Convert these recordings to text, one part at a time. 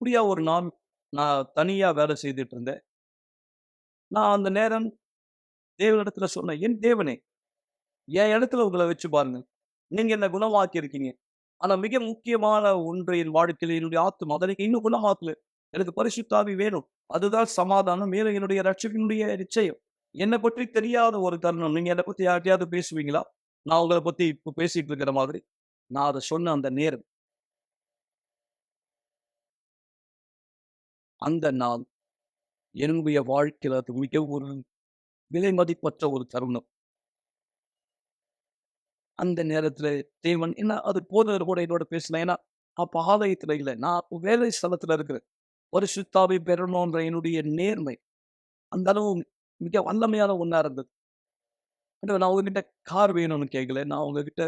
இப்படியா ஒரு நாள் நான் தனியாக வேலை செய்துட்டு இருந்தேன். நான் அந்த நேரம் தேவனிடத்துல சொன்னேன், "என் தேவனே, என் இடத்துல உங்களை வச்சு பாருங்க. நீங்கள் என்ன குணமாக்கி இருக்கீங்க. ஆனால் மிக முக்கியமான ஒன்று என் வாழ்க்கையில் என்னுடைய ஆத்தும் அத இன்னும் குணமாக்கல. எனக்கு பரிசுத்தாவி வேணும். அதுதான் சமாதானம். மேலும் என்னுடைய ரட்சிப்பினுடைய நிச்சயம். என்னை பற்றி தெரியாத ஒரு தருணம். நீங்கள் என்னை பற்றி யார்ட்டயாவது பேசுவீங்களா? நான் உங்களை பற்றி இப்போ பேசிட்டு இருக்கிற மாதிரி. நான் அதை சொன்ன அந்த நேரம். அந்த நாள் என்னுடைய வாழ்க்கையில் அது மிக ஒரு விலை மதிப்பற்ற ஒரு தருணம். அந்த நேரத்தில் தேவன் என்ன அது போதவர் கூட என்னோட பேசல. ஏன்னா அப்போ ஆலயத்தில் இல்லை நான் வேலை ஸ்தலத்தில் இருக்கிறேன். ஒரு சுத்தாவை பெறணுன்ற என்னுடைய நேர்மை. அந்த அளவு மிக வல்லமையான ஒன்றா இருந்தது. நான் உங்ககிட்ட கார் வேணும்னு கேட்கல. நான் உங்ககிட்ட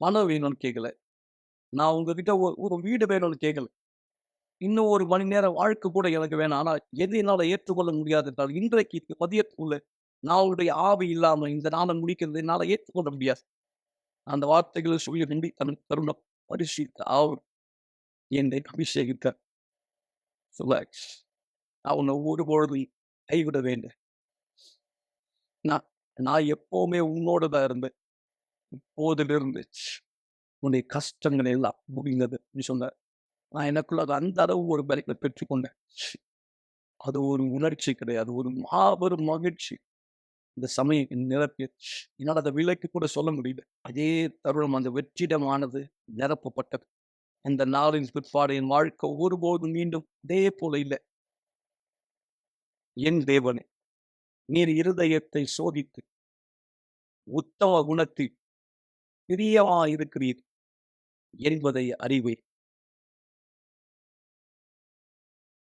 பணம் வேணும்னு கேட்கல. நான் உங்ககிட்ட ஒரு வீடு வேணும்னு கேட்கல. இன்னும் ஒரு மணி நேரம் வாழ்க்கை கூட எனக்கு வேணாம். ஆனால் எது என்னால் ஏற்றுக்கொள்ள முடியாது என்றால், இன்றைக்கு இது மதியத்துக்குள்ள நான் உங்களுடைய ஆவி இல்லாமல் இந்த நாளை முடிக்கிறது என்னால் ஏற்றுக்கொள்ள முடியாது. அந்த வார்த்தைகளை சொல்லி நம்பி தன் தருணம் பரிசீலித்த ஆவும் என்னை அபிஷேகித்த ரிலாக்ஸ். நான் பொழுது ஒருபொழுதும் கைவிட வேண்டேன். நான் நான் எப்போவுமே உன்னோட தான் இருந்தேன். இப்போதிலிருந்து உன்னுடைய கஷ்டங்கள் எல்லாம் முடிந்தது நீ சொன்னார். நான் எனக்குள்ள அந்த அளவு ஒரு பலத்தை பெற்றுக்கொண்டேன். அது ஒரு உணர்ச்சி கிடையாது. ஒரு மாபெரும் மகிழ்ச்சி. இந்த சமயம் என்னை என்னால் என்னால விலைக்கு கூட சொல்ல முடியல. அதே தருணம் அந்த வெற்றிடமானது நிரப்பப்பட்டது. அந்த நாளின் பிற்பாடு என் வாழ்க்கை ஒருபோதும் மீண்டும் அதே போல இல்ல. என் தேவனே, நீர் இருதயத்தை சோதித்து உத்தம குணத்தில் பிரியமாயிருக்கிறீர் என்பதை அறிவேன்.